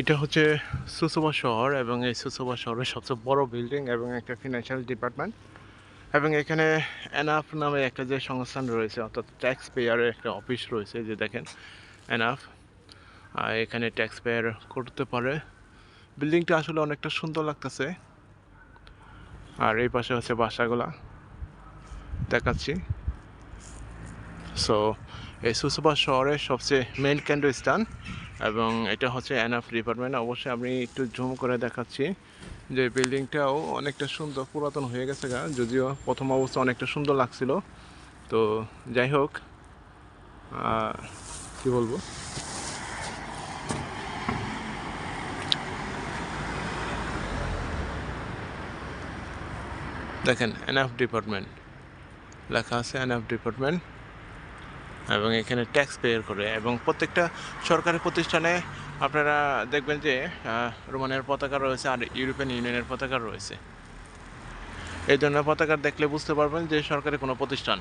এটা হচ্ছে সুসোবা শহর এবং এই সুসোবা শহরের সবচেয়ে বড় বিল্ডিং এবং একটা ফিনান্সিয়াল ডিপার্টমেন্ট এবং এখানে এনাফ নামে একটা যে সংস্থান রয়েছে, অর্থাৎ ট্যাক্স পেয়ারের একটা অফিস রয়েছে যে দেখেন এনাফ আর এখানে ট্যাক্স পেয়ার করতে পারে। বিল্ডিংটা আসলে অনেকটা সুন্দর লাগতেছে। আর এই পাশে হচ্ছে বাসাগুলা দেখাচ্ছি। সো এই সুসুবা শহরের সবচেয়ে মেইন কেন্দ্রস্থান এবং এটা হচ্ছে এনআফ ডিপার্টমেন্ট অবশ্যই আমি একটু জুম করে দেখাচ্ছি যে বিল্ডিংটাও অনেকটা সুন্দর, পুরাতন হয়ে গেছে গা। যদিও প্রথম অবস্থা অনেকটা সুন্দর লাগছিল। তো যাই হোক কি বলব? দেখেন এনআফ ডিপার্টমেন্ট লেখা আছে এনআফ ডিপার্টমেন্ট এবং এখানে ট্যাক্স পেয়ার করে এবং প্রত্যেকটা সরকারি প্রতিষ্ঠানে আপনারা দেখবেন যে রোমানের পতাকা রয়েছে আর ইউরোপিয়ান ইউনিয়নের পতাকা রয়েছে। এই ধরনের পতাকা দেখলে বুঝতে পারবেন যে সরকারি কোনো প্রতিষ্ঠান।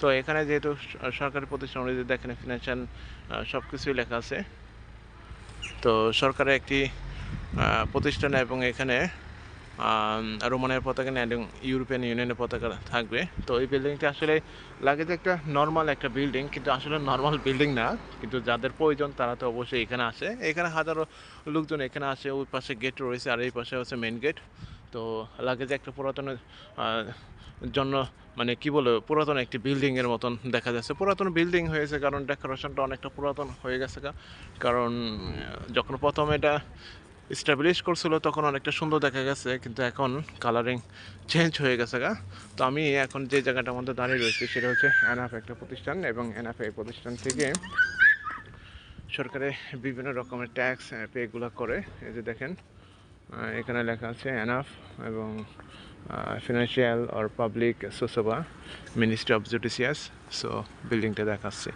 তো এখানে যেহেতু সরকারি প্রতিষ্ঠান অনুযায়ী দেখেন ফিনান্সিয়াল সব কিছুই লেখা আছে। তো সরকারের একটি প্রতিষ্ঠান এবং এখানে রোমানের পতাকা নেই এবং ইউরোপিয়ান ইউনিয়নের পতাকা থাকবে। তো এই বিল্ডিংটা আসলে লাগে যে একটা নর্মাল একটা বিল্ডিং কিন্তু আসলে নর্মাল বিল্ডিং না, কিন্তু যাদের প্রয়োজন তারা তো অবশ্যই এখানে আসে। এখানে হাজারো লোকজন এখানে আসে, ওই পাশে গেট রয়েছে আর এই পাশে হচ্ছে মেন গেট তো লাগে যে একটা পুরাতন জন্য মানে কি বলে পুরাতন একটি বিল্ডিং এর মতন দেখা যাচ্ছে। পুরাতন বিল্ডিং হয়েছে কারণ ডেকোরেশনটা অনেকটা পুরাতন হয়ে গেছে কারণ, যখন প্রথম এটা স্টাবলিশ করছিল, তখন অনেকটা সুন্দর দেখা গেছে, কিন্তু এখন কালারিং চেঞ্জ হয়ে গেছে গা। তো আমি এখন যে জায়গাটার মধ্যে দাঁড়িয়ে রয়েছি, সেটা হচ্ছে এনআফ একটা প্রতিষ্ঠান এবং এনআফ এই প্রতিষ্ঠান থেকে সরকারে বিভিন্ন রকমের ট্যাক্স পেগুলো করে। এই যে দেখেন এখানে লেখা আছে এনআফ এবং ফিনান্সিয়াল অর পাবলিক সোসোবা মিনিস্ট্রি অফ জুডিশিয়াস সো বিল্ডিংটা দেখাচ্ছে।